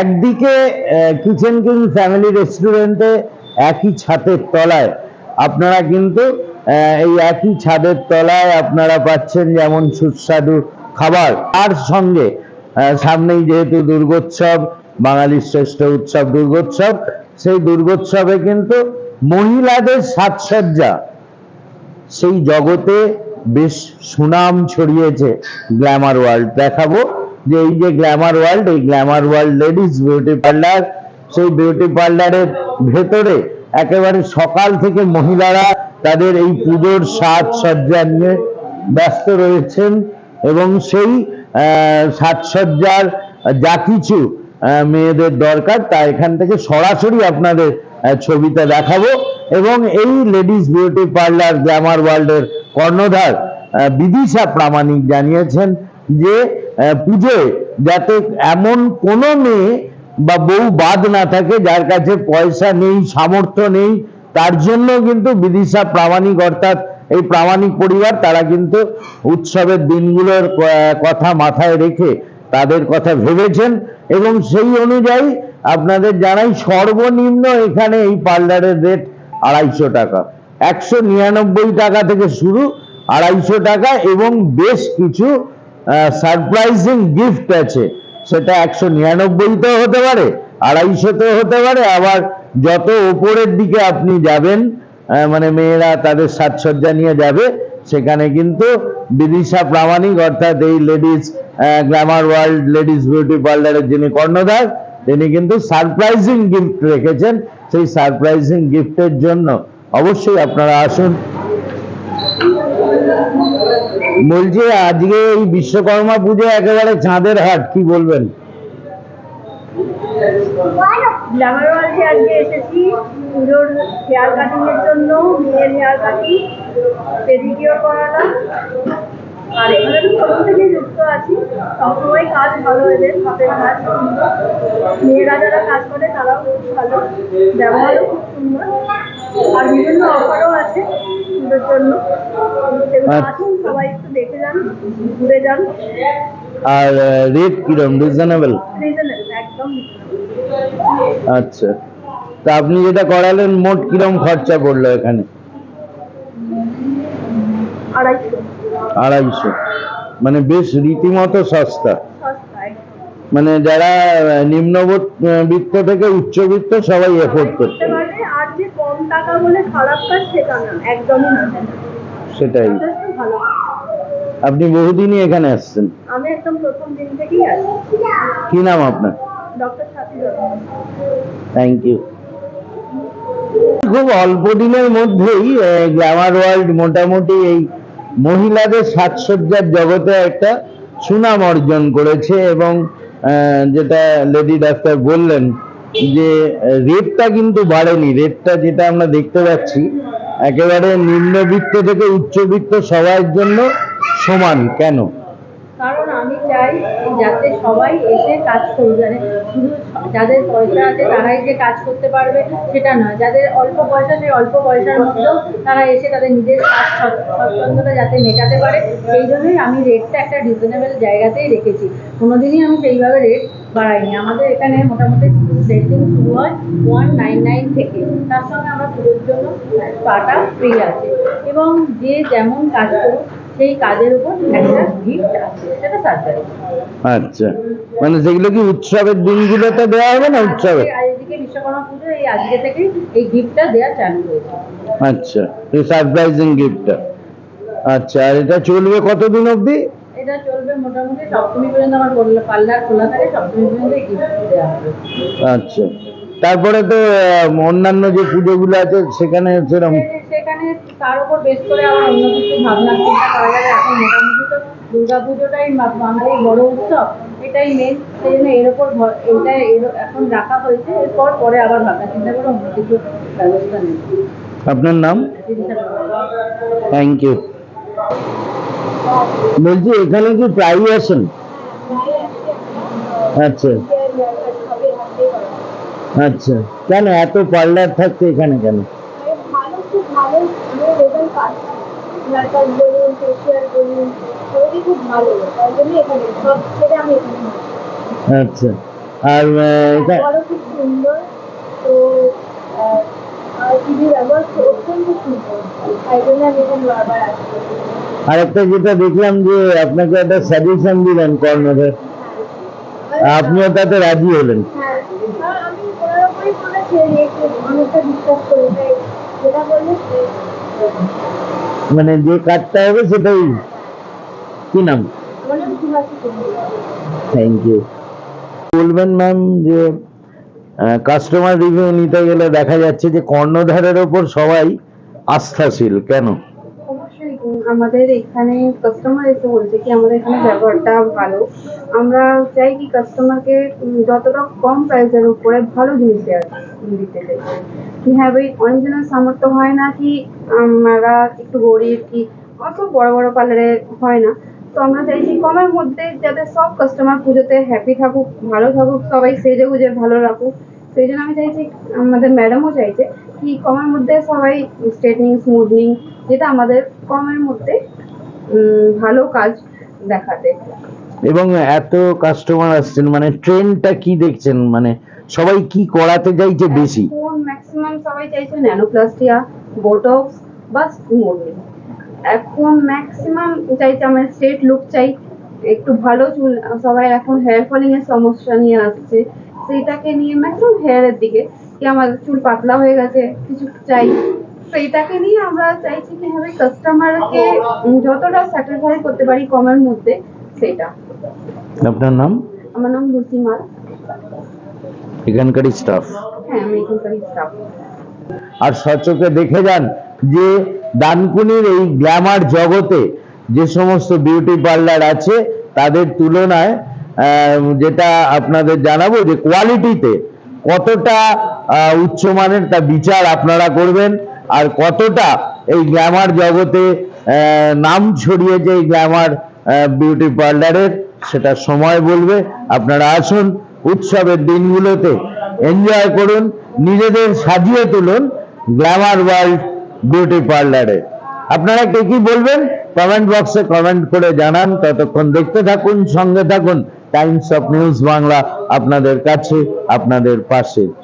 একদিকে kitchen king family রেস্টুরেন্টে একই ছাদের তলায়। আপনারা কিন্তু এই একই ছাদের তলায় আপনারা পাচ্ছেন যেমন সুস্বাদু খাবার। তার সঙ্গে সামনেই যেহেতু দুর্গোৎসব, বাঙালির শ্রেষ্ঠ উৎসব দুর্গোৎসব, সেই দুর্গোৎসবে কিন্তু মহিলাদের সাজসজ্জা। সেই জগতে বেশ সুনাম ছড়িয়েছে গ্ল্যামার ওয়ার্ল্ড। দেখাবো। যে এই যে গ্ল্যামার ওয়ার্ল্ড এই glamour world ladies beauty parlour সেই বিউটি পার্লারের ভেতরে একেবারে সকাল থেকে মহিলারা তাদের এই পুজোর সাজসজ্জা নিয়ে ব্যস্ত রয়েছেন এবং সেই সাজসজ্জার যা কিছু মেয়েদের দরকার তা এখান থেকে সরাসরি আপনাদের ছবিতে দেখাবো এবং এই লেডিস বিউটি পার্লার গ্ল্যামার ওয়ার্ল্ডের কর্ণধার বিদিশা প্রামাণিক জানিয়েছেন যে পুজোয় যাতে এমন কোনো মেয়ে বা বউ বাদ না থাকে, যার কাছে পয়সা নেই, সামর্থ্য নেই, তার জন্য কিন্তু বিদিশা প্রামাণিক, অর্থাৎ এই প্রামাণিক পরিবার, তারা কিন্তু উৎসবের দিনগুলোর কথা মাথায় রেখে তাদের কথা ভেবেছেন এবং সেই অনুযায়ী আপনাদের জানাই সর্বনিম্ন এখানে এই পার্লারের রেট আড়াইশো টাকা। একশো নিরানব্বই টাকা থেকে শুরু আড়াইশো টাকা এবং বেশ কিছু সারপ্রাইজিং গিফট আছে। সেটা একশো নিরানব্বইতেও হতে পারে, আড়াইশোতেও হতে পারে, আবার যত ওপরের দিকে আপনি যাবেন মানে মেয়েরা তাদের সাজসজ্জা নিয়ে যাবে, সেখানে কিন্তু বিদিশা প্রামাণিক, অর্থাৎ এই ladies glamour world ladies beauty পার্লারের যিনি কর্ণধার, তিনি কিন্তু সারপ্রাইজিং গিফট রেখেছেন। সেই সারপ্রাইজিং গিফটের জন্য অবশ্যই আপনারা আসুন। বলছি, আজকে এই বিশ্বকর্মা পুজো একেবারে চাঁদের হাট, কি বলবেন? আজকে এসেছি হেয়ার কাটিং এর জন্য আর যুক্ত আছি কাজ ভালো কাজ করে, তারাও খুব ভালো আর বিভিন্ন অফারও আছে পুজোর জন্য। আর রেট কিরম? রিজনেবল আচ্ছা। তা আপনি যেটা করালেন মোট কিরম খরচা পড়ল এখানে? আড়াইশো। মানে বেশ রীতিমতো সস্তা। মানে যারা নিম্নবিত্ত থেকে উচ্চবিত্ত সবাই এফোর্ড করতে পারে আর যে কম টাকা বলে খারাপ কাজ সেটা না একদমই না। সেটাই। ভালো। কাজ। আপনি বহুদিনই এখানে আসছেন। আমি একদম প্রথম দিন থেকেই আছি কি নাম আপনার? ডক্টর সাথী থ্যাংক ইউ খুব অল্প দিনের মধ্যেই গ্ল্যামার ওয়ার্ল্ড মোটামুটি এই মহিলাদের সাজসজ্জার জগতে একটা সুনাম অর্জন করেছে এবং আহ, যেটা লেডি ডাক্তার বললেন যে রেটটা কিন্তু বাড়েনি। রেটটা যেটা আমরা দেখতে পাচ্ছি একেবারে নিম্নবিত্ত থেকে উচ্চবিত্ত সবার জন্য সমান, কেন? কারণ আমি চাই যাতে সবাই এসে কাজ মানে শুধু যাদের পয়সা আছে তারাই যে কাজ করতে পারবে, সেটা নয়। যাদের অল্প পয়সা, সেই অল্প পয়সার মধ্যেও তারা এসে তাদের নিজের কাজ স্বচ্ছ- স্বচ্ছন্দতা যাতে মেটাতে পারে। সেই জন্যই আমি রেটটা একটা রিজনেবল জায়গাতেই রেখেছি। কোনোদিনই আমি সেইভাবে রেট বাড়াইনি। আমাদের এখানে মোটামুটি রেটিং শুরু হয় ওয়ান নাইন নাইন থেকে। তার সঙ্গে আমরা পুজোর জন্য স্পাটা ফ্রি আছে। এবং যে যেমন কাজ করুক, সেই কাজের উপর একটা গিফট আছে। সেটা সারপ্রাইজ আচ্ছা। মানে সেগুলো কি উৎসবের দিনগুলোতে দেওয়া হবে না উৎসবে পুজো আচ্ছা এই সারপ্রাইজিং গিফটটা আচ্ছা আর এটা চলবে কতদিন অবধি? এটা চলবে মোটামুটি সপ্তমী পর্যন্ত আমার পার্লার খোলা থাকে সপ্তমী পর্যন্ত এই গিফট দেওয়া হবে। আচ্ছা। তারপরে তো অন্যান্য যে পুজোগুলো আছে সেখানে সেরকম? সেখানে তার উপর বেশ করে আবার অন্য কিছু ভাবনা চিন্তা করা যাবে এখন মোটামুটি তো দুর্গা পুজোটাই বাঙালির বড় উৎসব এটাই মেন সেই জন্য এর উপর ভর- এইটা এখন রাখা হয়েছে। এরপর পরে আবার ভাবনা চিন্তা করে অন্য কিছু ব্যবস্থা নেব। আপনার নাম? থ্যাংক ইউ বলছি এখানে কি প্রায়ই আসেন? আচ্ছা। আচ্ছা। কেন এত পার্লার থাকছে এখানে কেন? ভালো খুব ভালো রেজাল্ট হেয়ারকাট বলুন ফেসিয়াল বলুন সবই খুব ভালো তাই জন্য এখানে সব ছেড়ে আমি এখানে আচ্ছা আর এটা খুব সুন্দর তো আর টিভি ব্যবহার অত্যন্ত সুন্দর। তাই জন্য আমি এখানে বারবার আসছি। আর একটা যেটা দেখলাম যে আপনাকে একটা সাজেশন দিলেন কর্ণধর। আপনিও তাতে রাজি হলেন। হ্যাঁ মানে যে কাজটা হবে সেটাই। কি থ্যাংক ইউ বলবেন ম্যাম যে কাস্টমার রিভিউ নিতে গেলে দেখা যাচ্ছে যে কর্ণধারের ওপর সবাই আস্থাশীল, কেন? আমাদের এখানে কাস্টমার এসে বলছে কি আমাদের এখানে ব্যবহারটা ভালো। আমরা চাই কি কাস্টমারকে যতটা কম প্রাইসের উপরে ভালো জিনিস দিতে চাই কি হ্যাঁ ভাই অনেকজনের সামর্থ্য হয় না কি, আমরা একটু গরিব কি, অত বড় বড় পার্লারে হয় না। তো আমরা চাইছি কমের মধ্যে যাতে সব কাস্টমার পুজোতে হ্যাপি থাকুক ভালো থাকুক সবাই সেজে গুজে ভালো রাখুক। সেই জন্য আমি চাইছি আমাদের ম্যাডামও চাইছে কি কমের মধ্যে সবাই স্ট্রেটনিং স্মুথনিং যেটা আমাদের কমের মধ্যে ভালো কাজ দেখাতে। এবং এত কাস্টমার আসছেন মানে ট্রেন্ডটা কি দেখছেন? মানে সবাই কি করাতে চাইছে বেশি? ম্যাক্সিমাম সবাই চাইছে ন্যানোপ্লাস্টিয়া বোটক্স বা স্মুথনিং এখন ম্যাক্সিমাম চাইছে আমার স্ট্রেট লুক চাই। একটু ভালো চুল সবাই এখন হেয়ার ফলিং এর সমস্যা নিয়ে আসছে। সেইটাকে নিয়ে ম্যাক্সিমাম হেয়ারের দিকে কি আমার চুল পাতলা হয়ে গেছে কিছু চাই। সেইটাকে নিয়ে আমরা চাইছি কীভাবে কাস্টমারকে যতটা স্যাটিসফাই করতে পারি কমের মধ্যে সেটা আপনার নাম? আমার নাম লুসি মাল। এখানকারই স্টাফ হ্যাঁ আমি এখানকারই স্টাফ আর সচকে দেখে যান যে ডানকুনির এই গ্ল্যামার জগতে যে সমস্ত বিউটি পার্লার আছে, তাদের তুলনায় যেটা আপনাদের জানাব যে কোয়ালিটিতে কতটা উচ্চমানের তা বিচার আপনারা করবেন আর কতটা এই গ্ল্যামার জগতে নাম ছড়িয়েছে এই গ্ল্যামার বিউটি পার্লারের সেটা সময় বলবে। আপনারা আসুন, উৎসবের দিনগুলোতে এনজয় করুন, নিজেদের সাজিয়ে তুলুন, গ্ল্যামার ওয়ার্ল্ড বিউটি পার্লারে আপনারা কে কি বলবেন? কমেন্ট বক্সে কমেন্ট করে জানান। ততক্ষণ দেখতে থাকুন, সঙ্গে থাকুন। টাইমস অফ নিউজ বাংলা আপনাদের কাছে, আপনাদের পাশে।